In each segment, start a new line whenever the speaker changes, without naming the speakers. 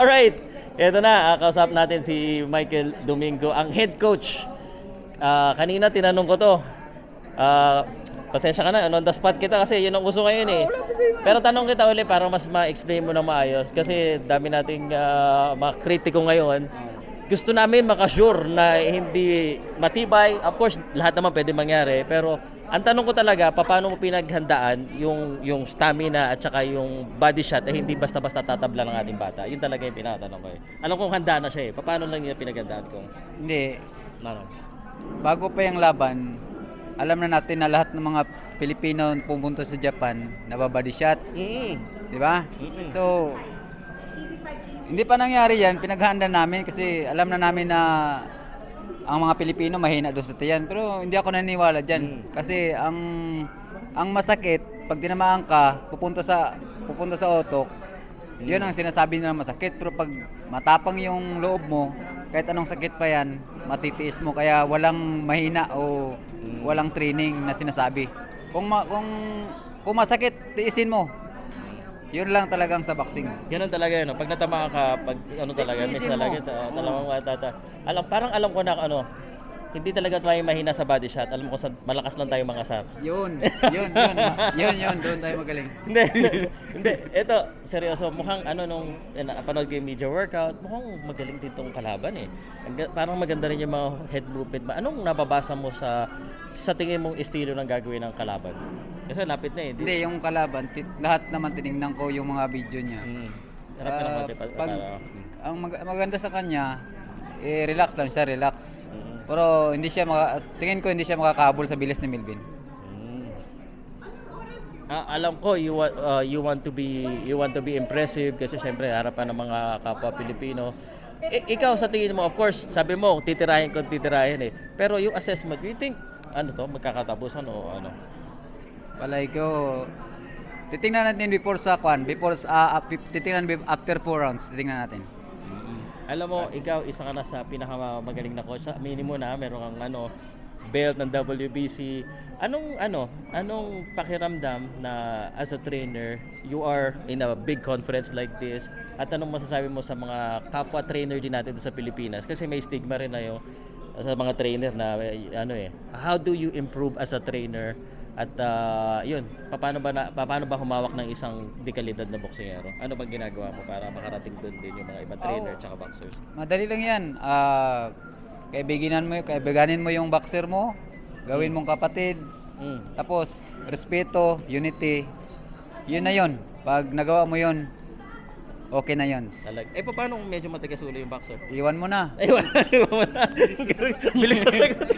Alright, ito na, ah, kausap natin si Michael Domingo, ang head coach. Ah, kanina tinanong ko to, Ah, pasensya ka na, on the spot kita kasi yun ang uso ngayon eh. Pero tanong kita uli para mas ma-explain mo na maayos kasi dami nating ah, mga kritiko ngayon. Gusto namin makasure na hindi matibay. Of course, lahat naman pwede mangyari. Pero ang tanong ko talaga, paano mo pinaghandaan yung, yung stamina at saka yung body shot eh hindi basta-basta tatabla ng ating bata. Yun talaga yung pinatanong ko eh. Alam kong handa na siya eh. Paano lang niya pinaghandaan kung
Hindi.
ano?
Bago pa yung laban, alam na natin na lahat ng mga Pilipino pumunta sa Japan, nababody shot,
Mm.
di ba?
Mm-mm.
So, hindi pa nangyari yan, pinaghanda namin kasi alam na namin na ang mga Pilipino mahina doon sa tiyan. Pero hindi ako naniniwala dyan.
Mm.
Kasi ang ang masakit, pag tinamaan ka, pupunta sa pupunta sa otok, yun ang sinasabi nila masakit. Pero pag matapang yung loob mo, kahit anong sakit pa yan, matitiis mo. Kaya walang mahina o
Mm.
walang training na sinasabi. Kung, ma- kung, kung masakit, tiisin mo. Yun lang talagang sa boxing.
Ganun talaga yun. no? Pag natamaan ka, pag ano talaga, miss
mo.
talaga, ta- talagang matata. Alam, parang alam ko na ano, hindi talaga tayo mahina sa body shot. Alam kung saan malakas lang tayo mga sar.
Yun, yun, yun. yun, yun. Doon tayo magaling.
hindi, hindi. Ito, seryoso, mukhang ano nung eh, napanood ko yung media workout, mukhang magaling din tong kalaban eh. Ang ga- Parang maganda rin yung mga head movement. ba. Anong nababasa mo sa sa tingin mong estilo ng gagawin ng kalaban? Kasi lapit na eh. Di-
Hindi, yung kalaban, ti- lahat naman tinignan ko yung mga video niya.
Mm. Harap ka ng
Ah,
konti pa-
pag,
para-
ang mag- maganda sa kanya, eh, relax lang siya, relax.
Mm.
Pero hindi siya maka, tingin ko hindi siya makakahabol sa bilis ni Melvin.
Mm. Ah, alam ko you want uh, you want to be you want to be impressive kasi syempre harapan ng mga kapwa Pilipino. I- ikaw sa tingin mo of course sabi mo titirahin ko titirahin eh. Pero yung assessment, you think ano to magkakatapusan o ano?
Palay ko, titingnan natin before sa kwan, before sa, uh, titingnan after 4 rounds, titingnan natin.
Alam mo, ikaw isa ka na sa pinakamagaling na coach. Aminin mo na, meron kang ano, belt ng WBC. Anong ano, anong pakiramdam na as a trainer, you are in a big conference like this at anong masasabi mo sa mga kapwa trainer din natin sa Pilipinas kasi may stigma rin na yung sa mga trainer na eh, ano eh. How do you improve as a trainer? At ah, yun, paano ba na, paano ba humawak ng isang dekalidad na boksingero? Ano bang ginagawa mo para makarating doon din yung mga ibang trainer at boxers?
Madali lang yan. Ah, kaibiganin mo, kaibiganin mo yung boxer mo, gawin mong kapatid,
Mm.
tapos respeto, unity. Yun na yun. Pag nagawa mo yun, okay na yun.
Talag. Eh, paano kung medyo matigas ulo yung boxer?
Iwan mo na.
Ay, wala. wala. Bilis na sagot.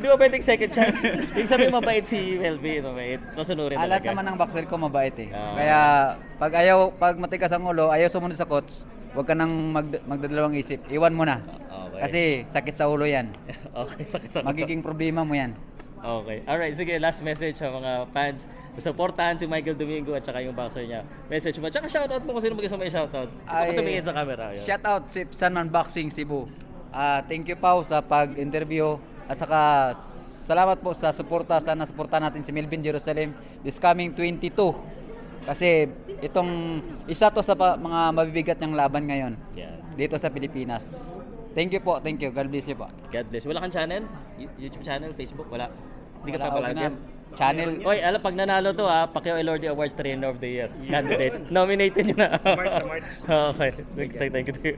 Di ba pwedeng second chance? Yung sabi mabait si Melvin, mabait. Masunurin
Alat
talaga.
naman ng boxer ko mabait eh.
Ah.
Kaya pag ayaw, pag matigas ang ulo, ayaw sumunod sa coach, huwag ka nang mag, magdadalawang isip. Iwan mo na.
Okay.
Kasi sakit sa ulo yan.
okay, sakit sa
Magiging problema mo yan.
Okay. Alright, sige, last message sa mga fans. Supportahan si Michael Domingo at saka yung boxer niya. Message mo. Tsaka shoutout mo kung sino mag-isa may shoutout. Ay, tumingin sa camera. Yun.
Shout out si Sanman Boxing Cebu. Ah, thank you Pau sa pag-interview at saka salamat po sa suporta. Sana suportahan natin si Melvin Jerusalem this coming 22. Kasi itong isa to sa pa- mga mabibigat niyang laban ngayon
Yan.
dito sa Pilipinas. Thank you po, thank you. God bless you po.
God bless. Wala kang channel? YouTube channel? Facebook? Wala. Hindi ka
Wala
pa
ako Channel.
Oy, alam, pag nanalo to ha, Pacquiao Elordi Awards Trainer of the Year. Candidates. Nominated nyo na.
March, sa March.
okay. So, thank you.